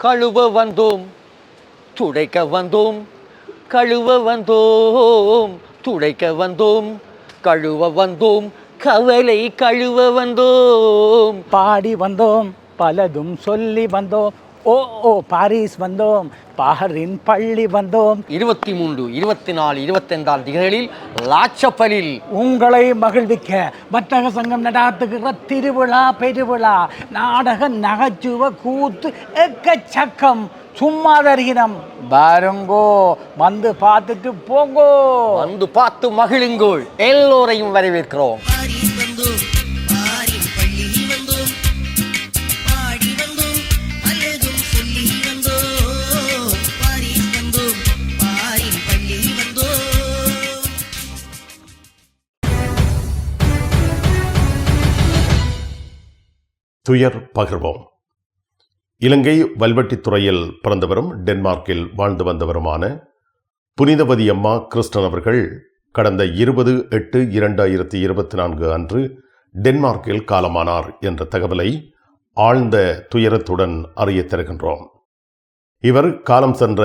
கழுவ வந்தோம் துடைக்க வந்தோம் கழுவ வந்தோம் துடைக்க வந்தோம் கழுவ வந்தோம் கவலை கழுவ வந்தோம். பாடி வந்தோம் பலதும் சொல்லி வந்தோம். ஓ ஓ பாரிஸ் வந்தோம் பாரின் பள்ளி வந்தோம். இருபத்தி மூன்று இருபத்தி நாலு இருபத்தைந்தாம் திகழ்களில் லாச்சப்பலில் உங்களை மகிழ்விக்க வர்த்தக சங்கம் நடாத்துகிற திருவிழா பெருவிழா நாடக நகைச்சுவ கூத்து எக்கச்சக்கம். சும்மா தருகிறோம் பாருங்கோ வந்து பார்த்துட்டு போங்கோ. வந்து பார்த்து மகிழுங்கோள். எல்லோரையும் வரவேற்கிறோம். துயர் பகிர்வோம். இலங்கை வல்வெட்டித்துறையில் பிறந்தவரும் டென்மார்க்கில் வாழ்ந்து வந்தவருமான புனிதவதி அம்மா கிருஷ்ணன் அவர்கள் கடந்த இருபது எட்டு இரண்டாயிரத்தி இருபத்தி நான்கு அன்று டென்மார்க்கில் காலமானார் என்ற தகவலை ஆழ்ந்த துயரத்துடன் அறிய தருகின்றோம். இவர் காலம் சென்ற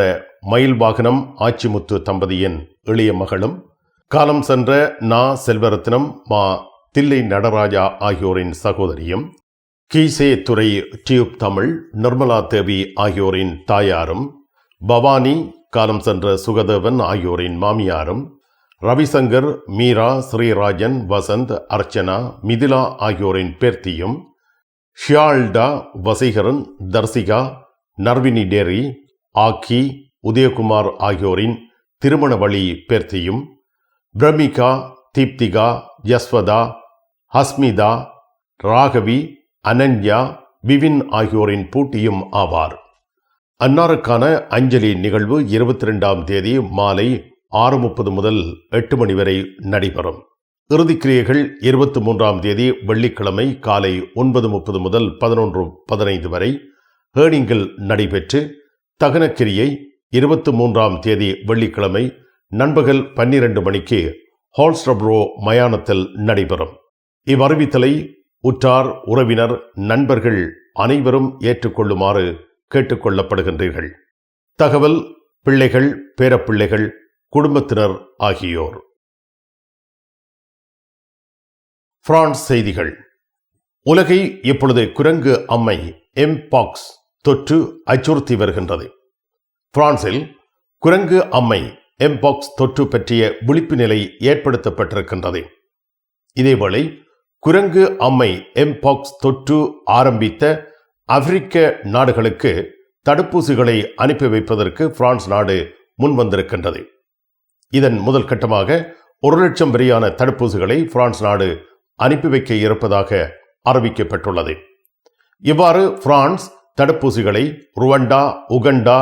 மயில் வாகனம் ஆச்சிமுத்து தம்பதியின் இளைய மகளும் காலம் சென்ற நா செல்வரத்னம் மா தில்லை நடராஜா ஆகியோரின் சகோதரியும் கீசே துறை டியூப் தமிழ் நிர்மலா தேவி ஆகியோரின் தாயாரும் பவானி காலம் சென்ற சுகதேவன் ஆகியோரின் மாமியாரும் ரவிசங்கர் மீரா ஸ்ரீராஜன் வசந்த் அர்ச்சனா மிதிலா ஆகியோரின் பேர்த்தியும் ஷியால்டா வசீகரன் தர்சிகா நர்வினி டேரி ஆக்கி உதயகுமார் ஆகியோரின் திருமண வழி பேர்த்தியும் பிரமிகா தீப்திகா யஸ்வதா ஹஸ்மிதா ராகவி அனன்யா விவின் ஆகியோரின் பூட்டியும் ஆவார். அன்னாருக்கான அஞ்சலி நிகழ்வு இருபத்தி ரெண்டாம் தேதி மாலை ஆறு முப்பது முதல் எட்டு மணி வரை நடைபெறும். இறுதிக்கிரியைகள் இருபத்தி மூன்றாம் தேதி வெள்ளிக்கிழமை காலை ஒன்பது முப்பது முதல் பதினொன்று பதினைந்து வரை ஹேர்டிங்கில் நடைபெற்று தகனக்கிரியை இருபத்தி மூன்றாம் தேதி வெள்ளிக்கிழமை நண்பகல் பன்னிரண்டு மணிக்கு ஹால்ஸ்டப்ரோ மயானத்தில் நடைபெறும். இவ்வறிவித்தலை உற்றார் உறவினர் நண்பர்கள் அனைவரும் ஏற்றுக்கொள்ளுமாறு கேட்டுக்கொள்ளப்படுகின்றீர்கள். தகவல் பிள்ளைகள் பேரப்பிள்ளைகள் குடும்பத்தினர் ஆகியோர். பிரான்ஸ் செய்திகள். உலகை இப்பொழுது குரங்கு அம்மை எம்பாக்ஸ் தொற்று அச்சுறுத்தி வருகின்றது. பிரான்சில் குரங்கு அம்மை எம்பாக்ஸ் தொற்று பற்றிய விழிப்பு நிலை ஏற்படுத்தப்பட்டிருக்கின்றது. இதேவேளை குரங்கு அம்மை எம்பாக்ஸ் தொற்று ஆரம்பித்த ஆப்பிரிக்க நாடுகளுக்கு தடுப்பூசிகளை அனுப்பி வைப்பதற்கு பிரான்ஸ் நாடு முன்வந்திருக்கின்றது. இதன் முதல் கட்டமாக ஒரு லட்சம் வரையான தடுப்பூசிகளை பிரான்ஸ் நாடு அனுப்பி வைக்க இருப்பதாக அறிவிக்கப்பட்டுள்ளது. இவ்வாறு பிரான்ஸ் தடுப்பூசிகளை ருவண்டா உகண்டா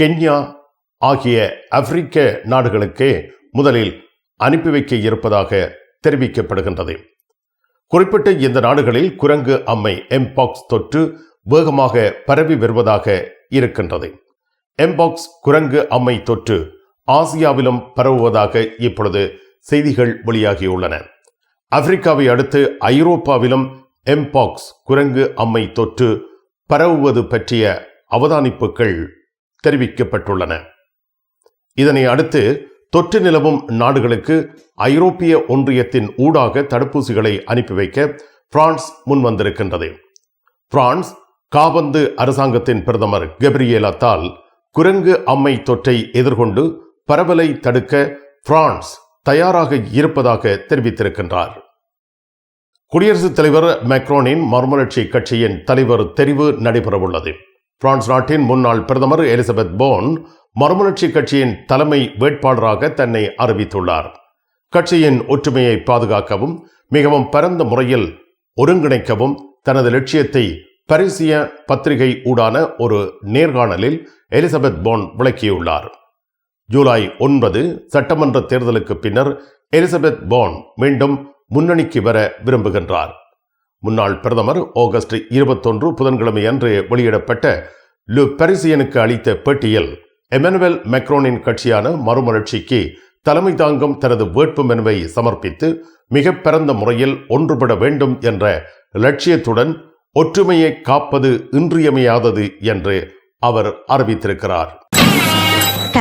கென்யா ஆகிய ஆப்பிரிக்க நாடுகளுக்கே முதலில் அனுப்பி வைக்க இருப்பதாக தெரிவிக்கப்படுகின்றது. குறிப்பிட்ட இந்த நாடுகளில் குரங்கு அம்மை எம்பாக்ஸ் தொற்று வேகமாக பரவி வருவதாக இருக்கின்றது. எம்பாக்ஸ் குரங்கு அம்மை தொற்று ஆசியாவிலும் பரவுவதாக இப்பொழுது செய்திகள் வெளியாகியுள்ளன. ஆப்பிரிக்காவை அடுத்து ஐரோப்பாவிலும் எம்பாக்ஸ் குரங்கு அம்மை தொற்று பரவுவது பற்றிய அவதானிப்புகள் தெரிவிக்கப்பட்டுள்ளன. இதனை அடுத்து தொற்று நிலவும் நாடுகளுக்கு ஐரோப்பிய ஒன்றியத்தின் ஊடாக தடுப்பூசிகளை அனுப்பி வைக்க பிரான்ஸ் முன்வந்திருக்கின்றது. பிரான்ஸ் காபந்து அரசாங்கத்தின் பிரதமர் கெப்ரியேலத்தால் குரங்கு அம்மை தொற்றை எதிர்கொண்டு பரவலை தடுக்க பிரான்ஸ் தயாராக இருப்பதாக தெரிவித்திருக்கின்றார். குடியரசுத் தலைவர் மேக்ரோனின் மர்மலட்சி கட்சியின் தலைவர் தெரிவு நடைபெறவுள்ளது. பிரான்ஸ் நாட்டின் முன்னாள் பிரதமர் எலிசபெத் போன் மறுமலர்ச்சி கட்சியின் தலைமை வேட்பாளராக தன்னை அறிவித்துள்ளார். கட்சியின் ஒற்றுமையை பாதுகாக்கவும் மிகவும் பரந்த முறையில் ஒருங்கிணைக்கவும் தனது லட்சியத்தை பரிசிய பத்திரிகை ஊடான ஒரு நேர்காணலில் எலிசபெத் போன் விளக்கியுள்ளார். ஜூலை ஒன்பது சட்டமன்ற தேர்தலுக்கு பின்னர் எலிசபெத் போன் மீண்டும் முன்னணிக்கு வர விரும்புகின்றார். முன்னாள் பிரதமர் ஆகஸ்ட் இருபத்தொன்று புதன்கிழமை அன்று வெளியிடப்பட்ட லு பரிசியனுக்கு அளித்த பேட்டியில் எமனுவல் மெக்ரோனின் கட்சியான மறுமலர்ச்சிக்கு தலைமை தாங்கும் தனது வேட்பு மனுவை சமர்ப்பித்து மிக பரந்த முறையில் ஒன்றுபட வேண்டும் என்ற லட்சியத்துடன் ஒற்றுமையை காப்பது இன்றியமையாதது என்று அவர் அறிவித்திருக்கிறார்.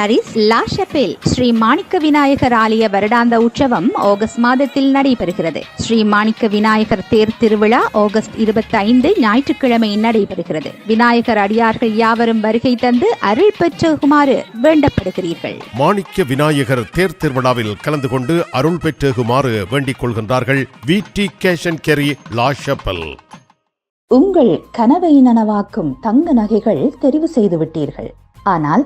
Paris La Chapelle Shri Manicka Vinayagar ஆலய வருடாந்த உற்சவம் ஆகஸ்ட் மாதத்தில் நடைபெறுகிறது. ஸ்ரீ மாணிக்க விநாயகர் தேர் திருவிழா ஆகஸ்ட் இருபத்தி ஐந்து ஞாயிற்றுக்கிழமை நடைபெறுகிறது. விநாயகர் அடியார்கள் யாவரும் வருகை தந்து அருள் பெற்றுகுமாறு வேண்டப்படுகிறீர்கள். மாணிக்க விநாயகர் தேர் திருவிழாவில் கலந்து கொண்டு அருள் பெற்றுகுமாறு வேண்டிக் கொள்கின்றார்கள் வி. டி. கேஷன் கெரி லாஷப்பல் உங்கள் கனவை நனவாக்கும் தங்க நகைகள் தெரிவு செய்து விட்டீர்கள் ஆனால்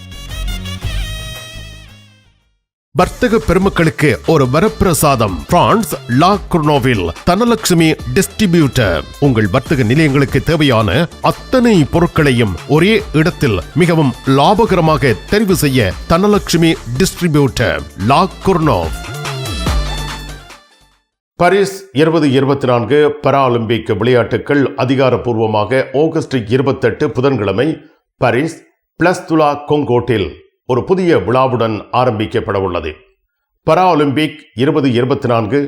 வர்த்தக பெருமக்களுக்கு ஒரு வரப்பிரசாதம். பிரான்ஸ் லா குர்னோவில் தனலட்சுமி டிஸ்ட்ரிபியூட்டர். உங்கள் வர்த்தக நிலையங்களுக்கு தேவையான அத்தனை பொருட்களையும் ஒரே இடத்தில் மிகவும் லாபகரமாக தெரிவு செய்ய Dhanalakshmi distributor. La Courneuve Paris இருபது இருபத்தி நான்கு பராலிம்பிக் விளையாட்டுகள் அதிகாரப்பூர்வமாக ஆகஸ்ட் இருபத்தெட்டு புதன்கிழமை பாரிஸ் பிளஸ் துலா கொங்கோட்டில். ஒரு புதிய விழாவுடன் ஆரம்பிக்கப்பட உள்ளது பராலிம்பிக் இருபது இருபத்தி நான்கு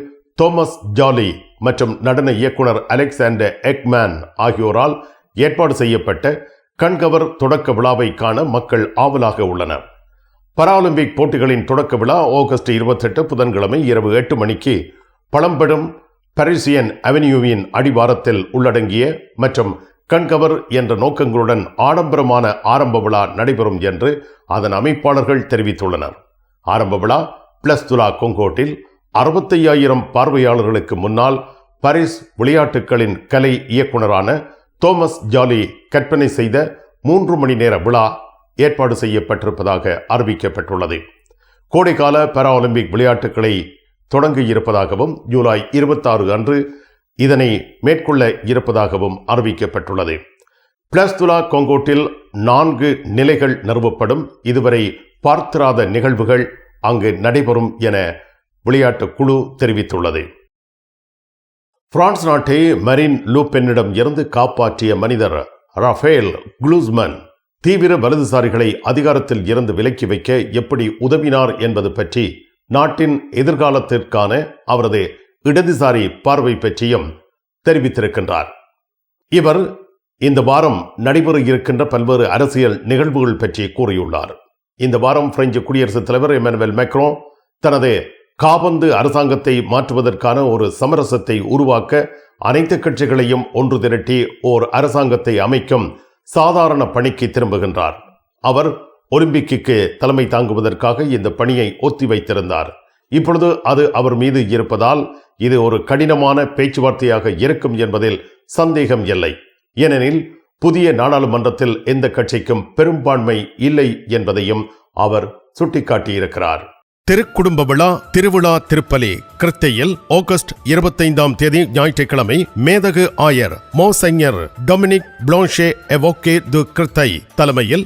தோமஸ் ஜாலி மற்றும் நடன இயக்குனர் அலெக்சாண்டர் எக்மேன் ஆகியோரால் ஏற்பாடு செய்யப்பட்ட கண்கவர் தொடக்க விழாவை காண மக்கள் ஆவலாக உள்ளனர். பராலிம்பிக் போட்டிகளின் தொடக்க விழா ஆகஸ்ட் இருபத்தெட்டு புதன்கிழமை இரவு எட்டு மணிக்கு பழம்பெரும் பரிசியன் அவென்யூவின் அடிவாரத்தில் உள்ளடங்கிய மற்றும் கண்கவர் என்ற நோக்கங்களுடன் ஆடம்பரமான ஆரம்ப விழா நடைபெறும் என்று அதன் அமைப்பாளர்கள் தெரிவித்துள்ளனர். ஆரம்ப விழா பிளஸ் துலா கொங்கோட்டில் அறுபத்தையாயிரம் பார்வையாளர்களுக்கு முன்னால் பாரிஸ் விளையாட்டுகளின் கலை இயக்குனரான தோமஸ் ஜாலி கற்பனை செய்த மூன்று மணி நேர விழா ஏற்பாடு செய்யப்பட்டிருப்பதாக அறிவிக்கப்பட்டுள்ளது. கோடைக்கால பாராலிம்பிக் விளையாட்டுகளை தொடங்க இருப்பதாகவும் ஜூலை இருபத்தாறு அன்று இதனை மேற்கொள்ள இருப்பதாகவும் அறிவிக்கப்பட்டுள்ளது. பிளஸ்துலா கொங்கோட்டில் நான்கு நிலைகள் நிறுவப்படும். இதுவரை பார்த்திராத நிகழ்வுகள் அங்கு நடைபெறும் என விளையாட்டு குழு தெரிவித்துள்ளது. பிரான்ஸ் நாட்டை மரின் லூபென்னிடம் இருந்து காப்பாற்றிய மனிதர் ரஃபேல் குளூஸ்மன் தீவிர வலதுசாரிகளை அதிகாரத்தில் இருந்து விலக்கி வைக்க எப்படி உதவினார் என்பது பற்றி நாட்டின் எதிர்காலத்திற்கான அவரது இடதுசாரி பார்வை பற்றியும் தெரிவித்திருக்கின்றார். இவர் இந்த வாரம் நடைபெற இருக்கின்ற பல்வேறு அரசியல் நிகழ்வுகள் பற்றி கூறியுள்ளார். இந்த வாரம் பிரெஞ்சு குடியரசுத் தலைவர் எமனுவல் மேக்ரோ தனது காபந்து அரசாங்கத்தை மாற்றுவதற்கான ஒரு சமரசத்தை உருவாக்க அனைத்து கட்சிகளையும் ஒன்று திரட்டி ஓர் அரசாங்கத்தை அமைக்கும் சாதாரண பணிக்கு திரும்புகின்றார். அவர் ஒலிம்பிக்கு தலைமை தாங்குவதற்காக இந்த பணியை ஒத்தி வைத்திருந்தார் இப்பொழுது அது அவர் மீது இருப்பதால் இது ஒரு கடினமான பேச்சுவார்த்தையாக இருக்கும் என்பதில் சந்தேகம் இல்லை. ஏனெனில் புதிய நாடாளுமன்றத்தில் எந்த கட்சிக்கும் பெரும்பான்மை இல்லை என்பதையும் அவர் சுட்டிக்காட்டியிருக்கிறார். திருக்குடும்ப விழா திருவிழா திருப்பலி கிருத்தையில் ஆகஸ்ட் இருபத்தைந்தாம் தேதி ஞாயிற்றுக்கிழமை மேதகு ஆயர் மோசைஞர் டொமினிக் பிளான்ஷே எவோகே து கிருத்தை தலைமையில்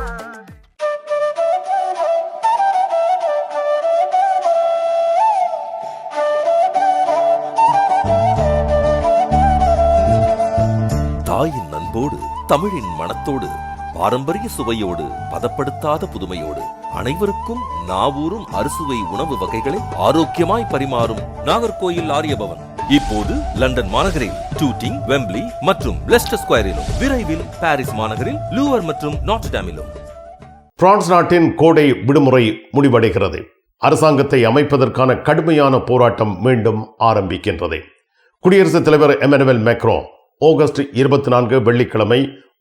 அன்போடு தமிழின் மனத்தோடு பாரம்பரிய சுவையோடு பதப்படுத்தாத புதுமையோடு அனைவருக்கும் நாவூரும் அறுசுவை உணவு வகைகளை ஆரோக்கியமாய் பரிமாறும் நாகர்கோயில் ஆரியபவன். இப்போது லண்டன் மாநகரில் டூட்டிங் வெம்ப்ளி மற்றும் லெஸ்டர் ஸ்கொயரிலும் விரைவில் பாரிஸ் மாநகரில் லூவர் மற்றும் நாட்ஸ்டாமிலும் பிரான்ஸ் நாட்டின் கோடை விடுமுறை முடிவடைகிறது. அரசாங்கத்தை அமைப்பதற்கான கடுமையான போராட்டம் மீண்டும் ஆரம்பிக்கின்றது. குடியரசுத் தலைவர் எமனுவல் மேக்ரோ ஆகஸ்ட் இருபத்தி நான்கு வெள்ளிக்கிழமை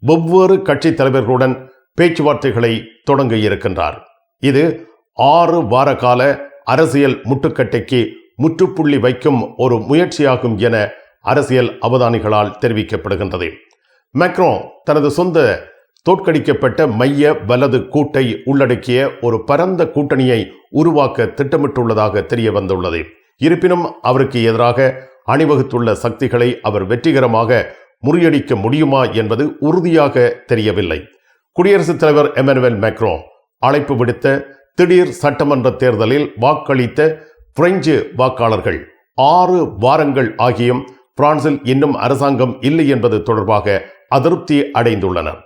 வெவ்வேறு கட்சி தலைவர்களுடன் பேச்சுவார்த்தைகளை தொடங்க இருக்கின்றார். இது ஆறு வார கால அரசியல் முட்டுக்கட்டைக்கு முற்றுப்புள்ளி வைக்கும் ஒரு முயற்சியாகும் என அரசியல் அவதானிகளால் தெரிவிக்கப்படுகின்றது. மேக்ரோ தனது சொந்த தோற்கடிக்கப்பட்ட மைய வலது கூட்டை உள்ளடக்கிய ஒரு பரந்த கூட்டணியை உருவாக்க திட்டமிட்டுள்ளதாக தெரிய வந்துள்ளது இருப்பினும் அவருக்கு எதிராக அணிவகுத்துள்ள சக்திகளை அவர் வெற்றிகரமாக முறியடிக்க முடியுமா என்பது உறுதியாக தெரியவில்லை. குடியரசுத் தலைவர் எமனுவல் மேக்ரோ அழைப்பு விடுத்த திடீர் சட்டமன்ற தேர்தலில் வாக்களித்த பிரெஞ்சு வாக்காளர்கள் ஆறு வாரங்கள் ஆகியும் பிரான்சில் இன்னும் அரசாங்கம் இல்லை என்பது தொடர்பாக அதிருப்தி அடைந்துள்ளனர்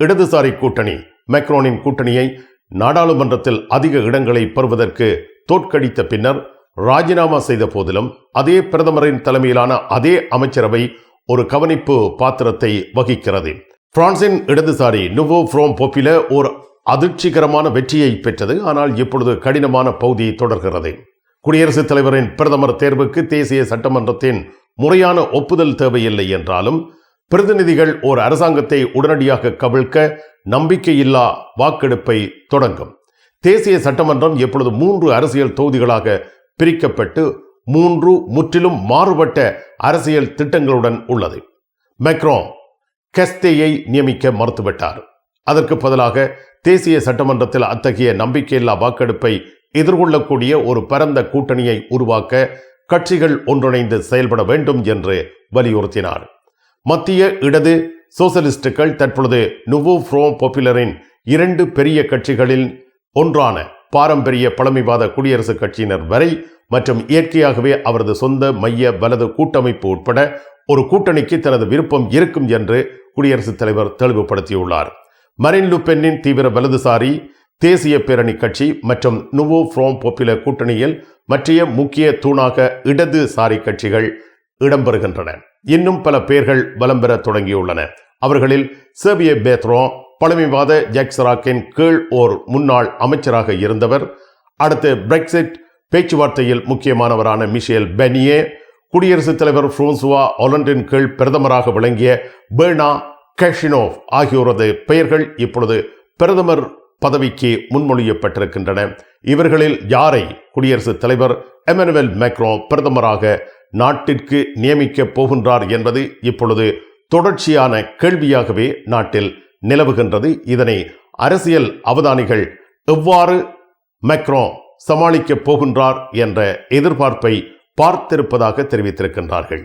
இடதுசாரி கூட்டணி மேக்ரோனின் கூட்டணியை நாடாளுமன்றத்தில் அதிக இடங்களை பெறுவதற்கு தோற்கடித்த பின்னர் ராஜினாமா செய்த போதிலும் அதே பிரதமரின் தலைமையிலான அதே அமைச்சரவை ஒரு கவனிப்பு பாத்திரத்தை வகிக்கிறது. பிரான்சின் இடதுசாரி நுவோ ஃப்ரோம் போப்பில ஒரு அதிர்ச்சிகரமான வெற்றியை பெற்றது. ஆனால் இப்பொழுது கடினமான பகுதி தொடர்கிறது. குடியரசுத் தலைவரின் பிரதமர் தேர்வுக்கு தேசிய சட்டமன்றத்தின் முறையான ஒப்புதல் தேவையில்லை என்றாலும் பிரதிநிதிகள் ஓர் அரசாங்கத்தை உடனடியாக கவிழ்க்க நம்பிக்கையில்லா வாக்கெடுப்பை தொடங்கும். தேசிய சட்டமன்றம் எப்பொழுது மூன்று அரசியல் தொகுதிகளாக பிரிக்கப்பட்டு மூன்று முற்றிலும் மாறுபட்ட அரசியல் திட்டங்களுடன் உள்ளது. மெக்ரோ கெஸ்தேயை நியமிக்க மறுத்துவிட்டார். அதற்கு பதிலாக தேசிய சட்டமன்றத்தில் அத்தகைய நம்பிக்கையில்லா வாக்கெடுப்பை எதிர்கொள்ளக்கூடிய ஒரு பரந்த கூட்டணியை உருவாக்க கட்சிகள் ஒன்றிணைந்து செயல்பட வேண்டும் என்று வலியுறுத்தினார். மத்திய இடது சோசலிஸ்டுகள் தற்பொழுது நுவோ ஃப்ரோ பாப்புலரின் இரண்டு பெரிய கட்சிகளில் ஒன்றான பாரம்பரிய பழமைவாத குடியரசுக் கட்சியினர் வரை மற்றும் இயற்கையாகவே அவரது சொந்த மைய வலது கூட்டமைப்பு உட்பட ஒரு கூட்டணிக்கு தனது விருப்பம் இருக்கும் என்று குடியரசுத் தலைவர் தெளிவுபடுத்தியுள்ளார். மரின் லுபென்னின் தீவிர வலதுசாரி தேசிய பேரணி கட்சி மற்றும் நுவோ ஃப்ரோம் பாப்புலர் கூட்டணியில் மற்றைய முக்கிய தூணாக இடதுசாரி கட்சிகள் இடம்பெறுகின்றன. இன்னும் பல பேர்கள் வலம் பெற தொடங்கியுள்ளன. அவர்களில் சேவிய பேத்ரோ பழமைவாத ஜாக்சராக்கின் கீழ் ஓர் முன்னாள் அமைச்சராக இருந்தவர். அடுத்து பிரெக்சிட் பேச்சுவார்த்தையில் முக்கியமானவரான மிஷேல் பெனியே குடியரசுத் தலைவர் பிரான்சுவா ஒலண்டின் கீழ் பிரதமராக விளங்கிய பேர்னா கேஷினோவ் ஆகியோரது பெயர்கள் இப்பொழுது பிரதமர் பதவிக்கு முன்மொழியப்பட்டிருக்கின்றன. இவர்களில் யாரை குடியரசுத் தலைவர் எமனுவல் மேக்ரோ பிரதமராக நாட்டிற்கு நியமிக்கப் போகின்றார் என்பது இப்பொழுது தொடர்ச்சியான கேள்வியாகவே நாட்டில் நிலவுகின்றது. இதனை அரசியல் அவதானிகள் எவ்வாறு மெக்ரோ சமாளிக்கப் போகின்றார் என்ற எதிர்பார்ப்பை பார்த்திருப்பதாக தெரிவித்திருக்கின்றார்கள்.